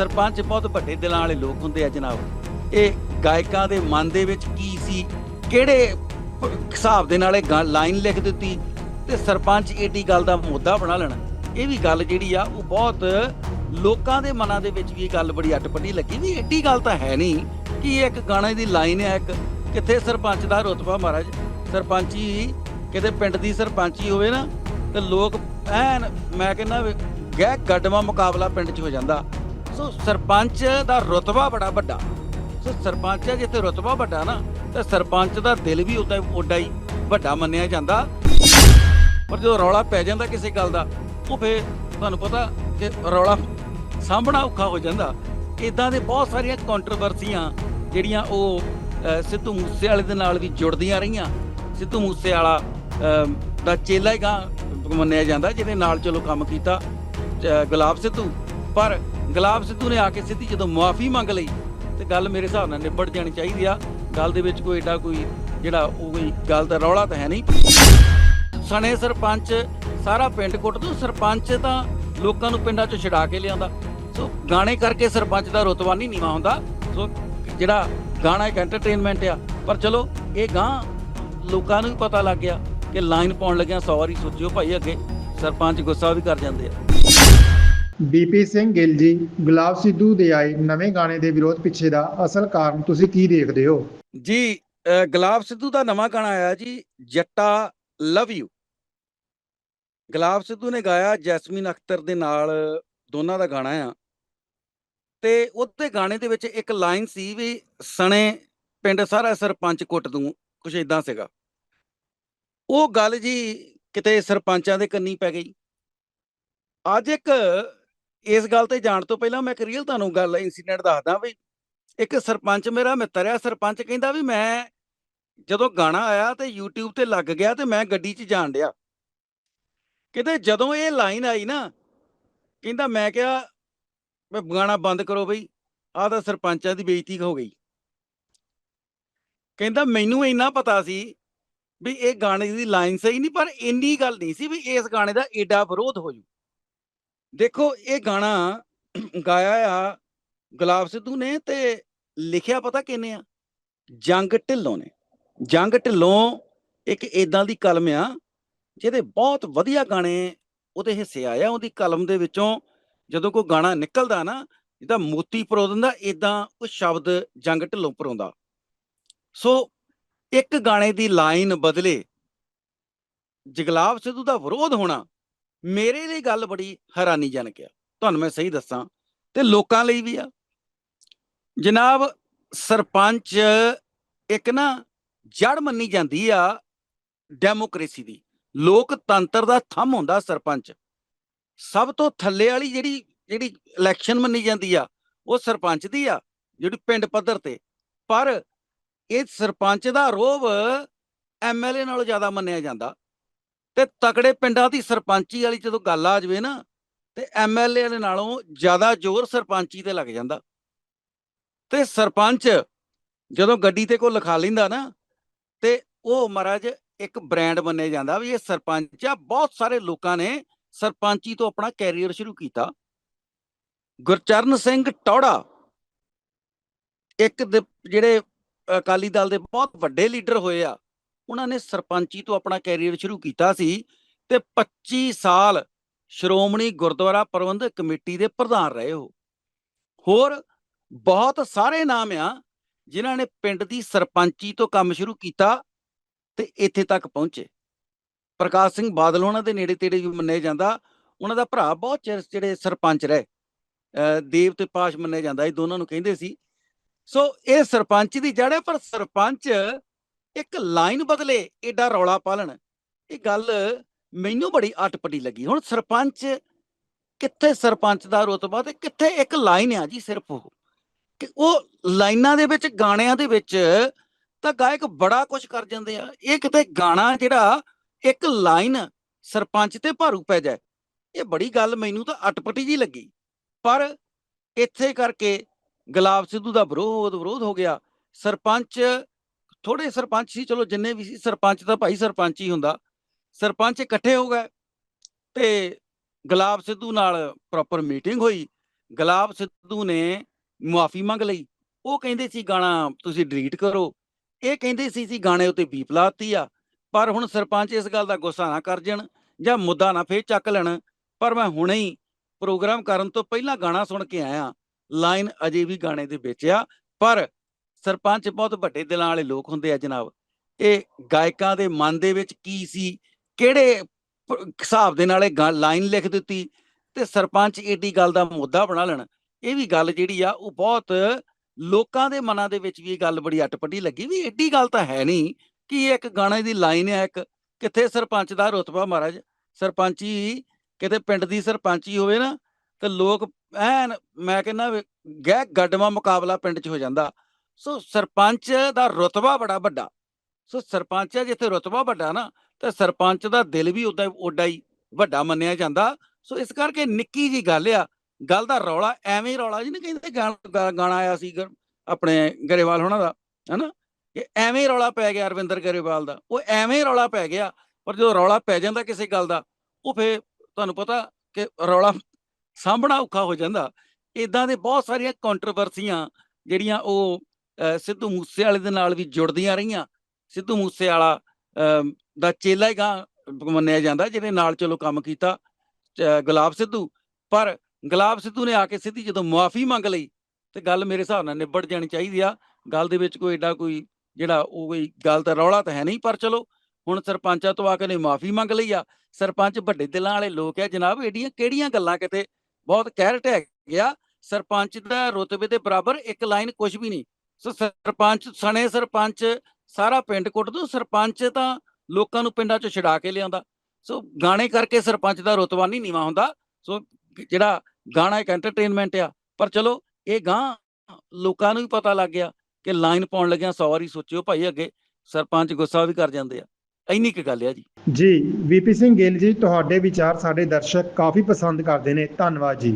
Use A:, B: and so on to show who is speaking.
A: ਸਰਪੰਚ ਬਹੁਤ ਵੱਡੇ ਦਿਲਾਂ ਵਾਲੇ ਲੋਕ ਹੁੰਦੇ ਆ ਜਨਾਬ। ਇਹ ਗਾਇਕਾਂ ਦੇ ਮਨ ਦੇ ਵਿੱਚ ਕੀ ਸੀ? ਕਿਹੜੇ ਹਿਸਾਬ ਦੇ ਨਾਲ ਇਹ ਲਾਈਨ ਲਿਖ ਦਿੱਤੀ? ਤੇ ਸਰਪੰਚ ਏਡੀ ਗੱਲ ਦਾ ਮੁੱਦਾ ਬਣਾ ਲੈਣਾ। ਇਹ ਵੀ ਗੱਲ ਜਿਹੜੀ ਆ, ਉਹ ਬਹੁਤ ਲੋਕਾਂ ਦੇ ਮਨਾਂ ਦੇ ਵਿੱਚ ਵੀ ਇਹ ਗੱਲ ਬੜੀ ਅਟਪਟੀ ਲੱਗੀ ਵੀ ਏਡੀ ਗੱਲ ਤਾਂ ਹੈ ਨਹੀਂ ਕਿ ਇਹ ਇੱਕ ਗਾਣੇ ਦੀ ਲਾਈਨ ਹੈ ਇੱਕ ਕਿੱਥੇ ਸਰਪੰਚ ਦਾ ਰੁਤਬਾ ਮਹਾਰਾਜ। ਸਰਪੰਚੀ ਕਿਤੇ ਪਿੰਡ ਦੀ ਸਰਪੰਚੀ ਹੋਵੇ ਨਾ, ਤੇ ਲੋਕ ਐਨ, ਮੈਂ ਕਹਿੰਦਾ ਗਹਿ ਗੱਡਵਾ ਮੁਕਾਬਲਾ ਪਿੰਡ 'ਚ ਹੋ ਜਾਂਦਾ। ਸੋ ਸਰਪੰਚ ਦਾ ਰੁਤਬਾ ਬੜਾ ਵੱਡਾ। ਸੋ ਸਰਪੰਚ ਹੈ, ਜਿੱਥੇ ਰੁਤਬਾ ਵੱਡਾ ਨਾ, ਤੇ ਸਰਪੰਚ ਦਾ ਦਿਲ ਵੀ ਉਦਾਂ ਓਡਾ ਹੀ ਵੱਡਾ ਮੰਨਿਆ ਜਾਂਦਾ। ਪਰ ਜਦੋਂ ਰੌਲਾ ਪੈ ਜਾਂਦਾ ਕਿਸੇ ਗੱਲ ਦਾ, ਉਹ ਫੇ ਤੁਹਾਨੂੰ ਪਤਾ ਕਿ ਰੌਲਾ ਸਾਂਭਣਾ ਔਖਾ ਹੋ ਜਾਂਦਾ। ਇਦਾਂ ਦੇ ਬਹੁਤ ਸਾਰੀਆਂ ਕੰਟਰੋਵਰਸੀਆਂ ਜਿਹੜੀਆਂ ਉਹ ਸਿੱਧੂ ਮੂਸੇ ਵਾਲੇ ਦੇ ਨਾਲ ਵੀ ਜੁੜਦੀਆਂ ਰਹੀਆਂ। ਸਿੱਧੂ ਮੂਸੇ ਵਾਲਾ ਦਾ ਚੇਲਾ ਹੀ ਗਾ ਮੰਨਿਆ ਜਾਂਦਾ, ਜਿਹਦੇ ਨਾਲ ਚਲੋ ਕੰਮ ਕੀਤਾ ਗੁਲਾਬ ਸਿੱਧੂ। ਪਰ ਗੁਲਾਬ ਸਿੱਧੂ ਨੇ ਆ ਕੇ ਸਿੱਧੀ ਜਦੋਂ ਮੁਆਫੀ ਮੰਗ ਲਈ, ਤੇ ਗੱਲ ਮੇਰੇ ਹਿਸਾਬ ਨਾਲ ਨਿਬੜ ਜਾਣੀ ਚਾਹੀਦੀ ਆ। ਗੱਲ ਦੇ ਵਿੱਚ ਕੋਈ ਏਡਾ ਕੋਈ ਜਿਹੜਾ ਉਹ ਕੋਈ ਗੱਲ ਦਾ ਰੌਲਾ ਤਾਂ ਹੈ ਨਹੀਂ। ਸਣੇ ਸਰਪੰਚ ਸਾਰਾ ਪਿੰਡ ਕੁੱਟ ਦੂ, ਸਰਪੰਚ ਤਾਂ ਲੋਕਾਂ ਨੂੰ ਪਿੰਡਾਂ ਚੋਂ ਛਡਾ ਕੇ ਲਿਆਉਂਦਾ। ਸੋ ਗਾਣੇ ਕਰਕੇ ਸਰਪੰਚ ਦਾ ਰੁਤਬਾ ਨਹੀਂ ਨੀਵਾ ਹੁੰਦਾ। ਸੋ ਜਿਹੜਾ ਗਾਣਾ ਇੱਕ ਐਂਟਰਟੇਨਮੈਂਟ ਆ। ਪਰ ਚਲੋ, ਇਹ ਗਾਂ ਲੋਕਾਂ ਨੂੰ ਵੀ ਪਤਾ ਲੱਗ ਗਿਆ ਕਿ ਲਾਈਨ ਪਾਉਣ ਲੱਗਿਆ 100 ਵਾਰੀ ਸੋਚਿਓ ਭਾਈ ਅੱਗੇ। ਸਰਪੰਚ ਗੁੱਸਾ ਵੀ ਕਰ ਜਾਂਦੇ ਆ।
B: ਬੀਪੀ ਸਿੰਘ ਗਿੱਲ ਜੀ, ਗੁਲਾਬ ਸਿੱਧੂ ਦੇ ਆਏ ਨਵੇਂ ਗਾਣੇ ਦੇ ਵਿਰੋਧ ਪਿੱਛੇ ਦਾ ਅਸਲ ਕਾਰਨ ਤੁਸੀਂ ਕੀ ਦੇਖਦੇ ਹੋ?
A: ਜੀ ਗੁਲਾਬ ਸਿੱਧੂ ਦਾ ਨਵਾਂ ਗਾਣਾ ਆਇਆ ਜੀ, ਜੱਟਾ ਲਵ ਯੂ। ਗੁਲਾਬ ਸਿੱਧੂ ਨੇ ਗਾਇਆ ਜੈਸਮੀਨ ਅਖਤਰ ਦੇ ਨਾਲ ਦੋਨਾਂ ਦਾ ਗਾਣਾ ਆ। ਤੇ ਉਹਦੇ ਗਾਣੇ ਦੇ ਵਿੱਚ ਇੱਕ ਲਾਈਨ ਸੀ ਵੀ ਸਣੇ ਪਿੰਡ ਸਾਰਾ ਸਰਪੰਚ ਕੁੱਟ ਦੂੰ, ਕੁਛ ਇਦਾਂ ਸੀਗਾ। ਉਹ ਗੱਲ ਜੀ ਕਿਤੇ ਸਰਪੰਚਾਂ ਦੇ ਕੰਨੀ ਪੈ ਗਈ। ਅੱਜ ਇੱਕ ਇਸ ਗੱਲ ਤੇ ਜਾਣ ਤੋਂ ਪਹਿਲਾਂ ਮੈਂ ਇੱਕ ਰੀਅਲ ਤੁਹਾਨੂੰ ਗੱਲ ਇਨਸੀਡੈਂਟ ਦੱਸਦਾ ਵੀ ਇੱਕ ਸਰਪੰਚ ਮੇਰਾ ਮਿੱਤਰ ਆ, ਸਰਪੰਚ ਕਹਿੰਦਾ ਵੀ ਮੈਂ ਜਦੋਂ ਗਾਣਾ ਆਇਆ ਤੇ YouTube ਤੇ ਲੱਗ ਗਿਆ ਤੇ ਮੈਂ ਗੱਡੀ 'ਚ ਜਾਣ ਡਿਆ। ਕਹਿੰਦੇ ਜਦੋਂ ਇਹ ਲਾਈਨ ਆਈ ਨਾ, ਕਹਿੰਦਾ ਮੈਂ ਕਿਹਾ ਵੀ ਗਾਣਾ ਬੰਦ ਕਰੋ ਬਈ, ਆਹ ਤਾਂ ਸਰਪੰਚਾਂ ਦੀ ਬੇਇੱਜ਼ਤੀ ਹੋ ਗਈ। ਕਹਿੰਦਾ ਮੈਨੂੰ ਇੰਨਾ ਪਤਾ ਸੀ ਵੀ ਇਹ ਗਾਣੇ ਦੀ ਲਾਈਨ ਸਹੀ ਨਹੀਂ, ਪਰ ਇੰਨੀ ਗੱਲ ਨਹੀਂ ਸੀ ਵੀ ਇਸ ਗਾਣੇ ਦਾ ਏਡਾ ਵਿਰੋਧ ਹੋ ਜੂ। ਦੇਖੋ, ਇਹ ਗਾਣਾ ਗਾਇਆ ਆ ਗੁਲਾਬ ਸਿੱਧੂ ਨੇ ਤੇ ਲਿਖਿਆ ਪਤਾ ਕਿਹਨੇ ਆ? ਜੰਗ ਢਿੱਲੋਂ ਨੇ। ਜੰਗ ਢਿੱਲੋਂ ਇੱਕ ਇਦਾਂ ਦੀ ਕਲਮ ਆ, ਜਿਹਦੇ ਬਹੁਤ ਵਧੀਆ ਗਾਣੇ ਉਹਦੇ ਹਿੱਸੇ ਆਏ ਆ। ਉਹਦੀ ਕਲਮ ਦੇ ਵਿੱਚੋਂ ਜਦੋਂ ਕੋਈ ਗਾਣਾ ਨਿਕਲਦਾ ਨਾ, ਜਿਹਦਾ ਮੋਤੀ ਪਰੋ ਦਿੰਦਾ ਇਦਾਂ ਉਹ ਸ਼ਬਦ ਜੰਗ ਢਿੱਲੋਂ ਪਰੋਂਦਾ। ਸੋ ਇੱਕ ਗਾਣੇ ਦੀ ਲਾਈਨ ਬਦਲੇ ਜਗਲਾਬ ਸਿੱਧੂ ਦਾ ਵਿਰੋਧ ਹੋਣਾ ਮੇਰੇ ਲਈ ਗੱਲ ਬੜੀ ਹੈਰਾਨੀਜਨਕ ਆ। ਤੁਹਾਨੂੰ ਮੈਂ ਸਹੀ ਦੱਸਾਂ ਤੇ ਲੋਕਾਂ ਲਈ ਵੀ ਆ। ਜਨਾਬ, ਸਰਪੰਚ ਇੱਕ ਨਾ ਜੜ ਮੰਨੀ ਜਾਂਦੀ ਆ ਡੈਮੋਕ੍ਰੇਸੀ ਦੀ। ਲੋਕਤੰਤਰ ਦਾ ਥੰਮ ਹੁੰਦਾ ਸਰਪੰਚ। ਸਭ ਤੋਂ ਥੱਲੇ ਵਾਲੀ ਜਿਹੜੀ ਜਿਹੜੀ ਇਲੈਕਸ਼ਨ ਮੰਨੀ ਜਾਂਦੀ ਆ, ਉਹ ਸਰਪੰਚ ਦੀ ਆ, ਜਿਹੜੀ ਪਿੰਡ ਪੱਧਰ ਤੇ। ਪਰ ਇਹ ਸਰਪੰਚ ਦਾ ਰੋਬ ਐਮਐਲਏ ਨਾਲੋਂ ਜ਼ਿਆਦਾ ਮੰਨਿਆ ਜਾਂਦਾ। ਤੇ ਤਕੜੇ ਪਿੰਡਾਂ ਦੀ ਸਰਪੰਚੀ ਵਾਲੀ ਜਦੋਂ ਗੱਲ ਆ ਜਾਵੇ ਨਾ, ਤੇ ਐਮਐਲਏ ਦੇ ਨਾਲੋਂ ਜ਼ਿਆਦਾ ਜ਼ੋਰ ਸਰਪੰਚੀ ਤੇ ਲੱਗ ਜਾਂਦਾ। ਤੇ ਸਰਪੰਚ ਜਦੋਂ ਗੱਡੀ ਤੇ ਕੋ ਲਿਖਾ ਲੈਂਦਾ ਨਾ, ਤੇ ਉਹ ਮਹਾਰਾਜ ਇੱਕ ਬ੍ਰਾਂਡ ਮੰਨਿਆ ਜਾਂਦਾ ਵੀ ਇਹ ਸਰਪੰਚ ਆ, ਬਹੁਤ ਸਾਰੇ ਲੋਕਾਂ ਨੇ ਸਰਪੰਚੀ ਤੋਂ ਆਪਣਾ ਕੈਰੀਅਰ ਸ਼ੁਰੂ ਕੀਤਾ। ਗੁਰਚਰਨ ਸਿੰਘ ਟੌੜਾ, ਇੱਕ ਦੇ ਜਿਹੜੇ ਅਕਾਲੀ ਦਲ ਦੇ ਬਹੁਤ ਵੱਡੇ ਲੀਡਰ ਹੋਏ ਆ ਉਹਨਾਂ ਨੇ ਸਰਪੰਚੀ ਤੋਂ ਆਪਣਾ ਕੈਰੀਅਰ ਸ਼ੁਰੂ ਕੀਤਾ ਸੀ ਤੇ 25 ਸਾਲ ਸ਼੍ਰੋਮਣੀ ਗੁਰਦੁਆਰਾ ਪ੍ਰਬੰਧਕ ਕਮੇਟੀ ਦੇ ਪ੍ਰਧਾਨ ਰਹੇ ਹੋ ਹੋਰ ਬਹੁਤ ਸਾਰੇ ਨਾਮ ਆ ਜਿਨ੍ਹਾਂ ਨੇ ਪਿੰਡ ਦੀ ਸਰਪੰਚੀ ਤੋਂ ਕੰਮ ਸ਼ੁਰੂ ਕੀਤਾ ਤੇ ਇੱਥੇ ਤੱਕ ਪਹੁੰਚੇ। ਪ੍ਰਕਾਸ਼ ਸਿੰਘ ਬਾਦਲ ਉਹਨਾਂ ਦੇ ਨੇੜੇ ਤੇੜੇ ਵੀ ਮੰਨਿਆ ਜਾਂਦਾ। ਉਹਨਾਂ ਦਾ ਭਰਾ ਬਹੁਤ ਚਿਰ ਜਿਹੜੇ ਸਰਪੰਚ ਰਹੇ, ਅਹ ਦੇਵ ਤੇ ਪਾਸ਼ ਮੰਨਿਆ ਜਾਂਦਾ ਇਹ ਦੋਨਾਂ ਨੂੰ ਕਹਿੰਦੇ ਸੀ। ਸੋ ਇਹ ਸਰਪੰਚ ਦੀ ਜੜ ਹੈ, ਪਰ ਸਰਪੰਚ ਇੱਕ ਲਾਈਨ ਬਦਲੇ ਏਡਾ ਰੌਲਾ ਪਾਲਣ। ਇਹ ਗੱਲ ਮੈਨੂੰ ਬੜੀ ਅਟਪਟੀ ਲੱਗੀ। ਹੁਣ ਸਰਪੰਚ ਕਿੱਥੇ ਸਰਪੰਚ ਦਾ ਰੁਤਬਾ ਤੇ ਕਿੱਥੇ ਇੱਕ ਲਾਈਨ ਆ ਜੀ ਸਿਰਫ ਉਹ। ਕਿ ਉਹ ਲਾਈਨਾਂ ਦੇ ਵਿੱਚ, ਗਾਣਿਆਂ ਦੇ ਵਿੱਚ ਤਾਂ ਗਾਇਕ ਬੜਾ ਕੁਝ ਕਰ ਜਾਂਦੇ ਆ। ਇਹ ਕਿਤੇ ਗਾਣਾ ਜਿਹੜਾ ਇੱਕ ਲਾਈਨ ਸਰਪੰਚ ਤੇ ਭਾਰੂ ਪੈ ਜਾਏ, ਇਹ ਬੜੀ ਗੱਲ ਮੈਨੂੰ ਤਾਂ ਅਟਪਟੀ ਜੀ ਲੱਗੀ। ਪਰ ਇੱਥੇ ਕਰਕੇ ਗੁਲਾਬ ਸਿੱਧੂ ਦਾ ਵਿਰੋਧ ਵਿਰੋਧ ਹੋ ਗਿਆ। ਸਰਪੰਚ ਥੋੜੇ ਸਰਪੰਚ ਸੀ, ਚਲੋ ਜਿੰਨੇ ਵੀ ਸੀ, ਸਰਪੰਚ ਤਾਂ ਭਾਈ ਸਰਪੰਚ ਹੀ ਹੁੰਦਾ। ਸਰਪੰਚ ਇਕੱਠੇ ਹੋ ਗਏ ਤੇ ਗੁਲਾਬ ਸਿੱਧੂ ਨਾਲ ਪ੍ਰੋਪਰ ਮੀਟਿੰਗ ਹੋਈ। ਗੁਲਾਬ ਸਿੱਧੂ ਨੇ ਮੁਆਫੀ ਮੰਗ ਲਈ। ਉਹ ਕਹਿੰਦੇ ਸੀ, ਗਾਣਾ ਤੁਸੀਂ ਡਿਲੀਟ ਕਰੋ। ਇਹ ਕਹਿੰਦੇ ਸੀ ਸੀ ਗਾਣੇ ਉੱਤੇ ਬੀਪ ਲਾਤੀ ਆ, ਪਰ ਹੁਣ ਸਰਪੰਚ ਇਸ ਗੱਲ ਦਾ ਗੁੱਸਾ ਨਾ ਕਰ ਜਾਣ ਜਾਂ ਮੁੱਦਾ ਨਾ ਫੇਰ ਚੱਕ ਲੈਣ। ਪਰ ਮੈਂ ਹੁਣੇ ਹੀ ਪ੍ਰੋਗਰਾਮ ਕਰਨ ਤੋਂ ਪਹਿਲਾਂ ਗਾਣਾ ਸੁਣ ਕੇ ਆਇਆ। ਲਾਈਨ ਅਜੇ ਵੀ ਗਾਣੇ ਦੇ ਵਿੱਚ ਆ, ਪਰ ਸਰਪੰਚ ਬਹੁਤ ਵੱਡੇ ਦਿਲਾਂ ਵਾਲੇ ਲੋਕ ਹੁੰਦੇ ਆ ਜਨਾਬ। ਇਹ ਗਾਇਕਾਂ ਦੇ ਮਨ ਦੇ ਵਿੱਚ ਕੀ ਸੀ? ਕਿਹੜੇ ਹਿਸਾਬ ਦੇ ਨਾਲ ਇਹ ਲਾਈਨ ਲਿਖ ਦਿੱਤੀ? ਤੇ ਸਰਪੰਚ ਏਡੀ ਗੱਲ ਦਾ ਮੁੱਦਾ ਬਣਾ ਲੈਣ। ਇਹ ਵੀ ਗੱਲ ਜਿਹੜੀ ਆ, ਉਹ ਬਹੁਤ ਲੋਕਾਂ ਦੇ ਮਨਾਂ ਦੇ ਵਿੱਚ ਵੀ ਇਹ ਗੱਲ ਬੜੀ ਅਟਪਟੀ ਲੱਗੀ ਵੀ ਏਡੀ ਗੱਲ ਤਾਂ ਹੈ ਨਹੀਂ ਕਿ ਇਹ ਇੱਕ ਗਾਣੇ ਦੀ ਲਾਈਨ ਹੈ ਇੱਕ ਕਿੱਥੇ ਸਰਪੰਚ ਦਾ ਰੁਤਬਾ ਮਹਾਰਾਜ। ਸਰਪੰਚੀ ਕਿਤੇ ਪਿੰਡ ਦੀ ਸਰਪੰਚੀ ਹੋਵੇ ਨਾ, ਤੇ ਲੋਕ ਐਨ, ਮੈਂ ਕਹਿੰਦਾ ਗਹਿ, ਗੱਡਵਾ ਮੁਕਾਬਲਾ ਪਿੰਡ 'ਚ ਹੋ ਜਾਂਦਾ। ਸੋ ਸਰਪੰਚ ਦਾ ਰੁਤਬਾ ਬੜਾ ਵੱਡਾ। ਸੋ ਸਰਪੰਚ ਆ ਜਿੱਥੇ ਰੁਤਬਾ ਵੱਡਾ ਨਾ, ਤੇ ਸਰਪੰਚ ਦਾ ਦਿਲ ਵੀ ਉਦਾਂ ਓਡਾ ਹੀ ਵੱਡਾ ਮੰਨਿਆ ਜਾਂਦਾ। ਸੋ ਇਸ ਕਰਕੇ ਨਿੱਕੀ ਜੀ ਗੱਲ ਆ, ਗੱਲ ਦਾ ਰੌਲਾ ਐਵੇਂ ਰੌਲਾ ਜੀ ਨਾ ਕਹਿੰਦੇ ਗਾਣਾ ਆਇਆ ਸੀ ਆਪਣੇ ਗਰੇਵਾਲ ਹੋਣਾ ਦਾ, ਹਨਾ? ਇਹ ਐਵੇਂ ਰੌਲਾ ਪੈ ਗਿਆ ਅਰਵਿੰਦਰ ਗਰੇਵਾਲ ਦਾ। ਉਹ ਐਵੇਂ ਰੌਲਾ ਪੈ ਗਿਆ, ਪਰ ਜਦੋਂ ਰੌਲਾ ਪੈ ਜਾਂਦਾ ਕਿਸੇ ਗੱਲ ਦਾ, ਉਹ ਫੇ ਤੁਹਾਨੂੰ ਪਤਾ ਕਿ ਰੌਲਾ ਸਾਂਭਣਾ ਔਖਾ ਹੋ ਜਾਂਦਾ। ਇਦਾਂ ਦੇ ਬਹੁਤ ਸਾਰੀਆਂ ਕੰਟਰੋਵਰਸੀਆਂ ਜਿਹੜੀਆਂ ਉਹ ਅਹ, ਸਿੱਧੂ ਮੂਸੇਵਾਲੇ ਦੇ ਨਾਲ ਵੀ ਜੁੜਦੀਆਂ ਰਹੀਆਂ। ਸਿੱਧੂ ਮੂਸੇਵਾਲਾ ਅਮ, ਦਾ ਚੇਲਾ ਹੀ ਗਾ ਮੰਨਿਆ ਜਾਂਦਾ ਜਿਹਨੇ ਨਾਲ ਚਲੋ ਕੰਮ ਕੀਤਾ ਗੁਲਾਬ ਸਿੱਧੂ। ਪਰ ਗੁਲਾਬ ਸਿੱਧੂ ਨੇ ਆ ਕੇ ਸਿੱਧੀ ਜਦੋਂ ਮੁਆਫੀ ਮੰਗ ਲਈ ਤੇ ਗੱਲ ਮੇਰੇ ਹਿਸਾਬ ਨਾਲ ਨਿਬੜ ਜਾਣੀ ਚਾਹੀਦੀ ਆ। ਗੱਲ ਦੇ ਵਿੱਚ ਕੋਈ ਏਡਾ ਕੋਈ ਜਿਹੜਾ ਉਹ ਕੋਈ ਗੱਲ ਤਾਂ ਰੌਲਾ ਤਾਂ ਹੈ ਨਹੀਂ ਪਰ ਚਲੋ ਹੁਣ ਸਰਪੰਚਾਂ ਤੋਂ ਆ ਕੇ ਨੇ ਮਾਫੀ ਮੰਗ ਲਈ ਆ। ਸਰਪੰਚ ਵੱਡੇ ਦਿਲਾਂ ਵਾਲੇ ਲੋਕ ਆ ਜਨਾਬ ਏਡੀਆਂ ਕਿਹੜੀਆਂ ਗੱਲਾਂ ਕਿਤੇ ਬਹੁਤ ਕਹਿਰ ਹੈ ਗਿਆ ਸਰਪੰਚ ਦਾ ਰੁਤਬੇ ਦੇ ਬਰਾਬਰ ਇੱਕ ਲਾਈਨ ਕੁਝ ਵੀ ਨਹੀਂ। ਸੋ, ਸਰਪੰਚ, ਸਣੇ ਸਰਪੰਚ, ਸਾਰਾ ਪਿੰਡ ਕੁੱਟ ਦੋ। ਸਰਪੰਚ ਤਾਂ ਲੋਕਾਂ ਨੂੰ ਪਿੰਡਾਂ ਚੋਂ ਛਡਾ ਕੇ ਲਿਆਉਂਦਾ। ਸੋ ਗਾਣੇ ਕਰਕੇ ਸਰਪੰਚ ਦਾ ਰੁਤਬਾ ਨਹੀਂ ਨੀਵਾ ਹੁੰਦਾ। ਸੋ ਜਿਹੜਾ ਗਾਣਾ ਇੱਕ ਐਂਟਰਟੇਨਮੈਂਟ ਆ। ਪਰ ਚਲੋ, ਇਹ ਗਾਂ ਲੋਕਾਂ ਨੂੰ ਵੀ ਪਤਾ ਲੱਗ ਗਿਆ ਕਿ ਲਾਈਨ ਪਾਉਣ ਲੱਗਿਆ 100 ਵਾਰੀ ਸੋਚਿਓ ਭਾਈ ਅੱਗੇ ਸਰਪੰਚ ਗੁੱਸਾ ਵੀ ਕਰ ਜਾਂਦੇ ਆ। ਇੰਨੀ ਕੁ ਗੱਲ ਆ ਜੀ।
B: ਜੀ ਵੀਪੀ ਸਿੰਘ ਗਿੱਲ ਜੀ, ਤੁਹਾਡੇ ਵਿਚਾਰ ਸਾਡੇ ਦਰਸ਼ਕ ਕਾਫੀ ਪਸੰਦ ਕਰਦੇ ਨੇ। ਧੰਨਵਾਦ ਜੀ।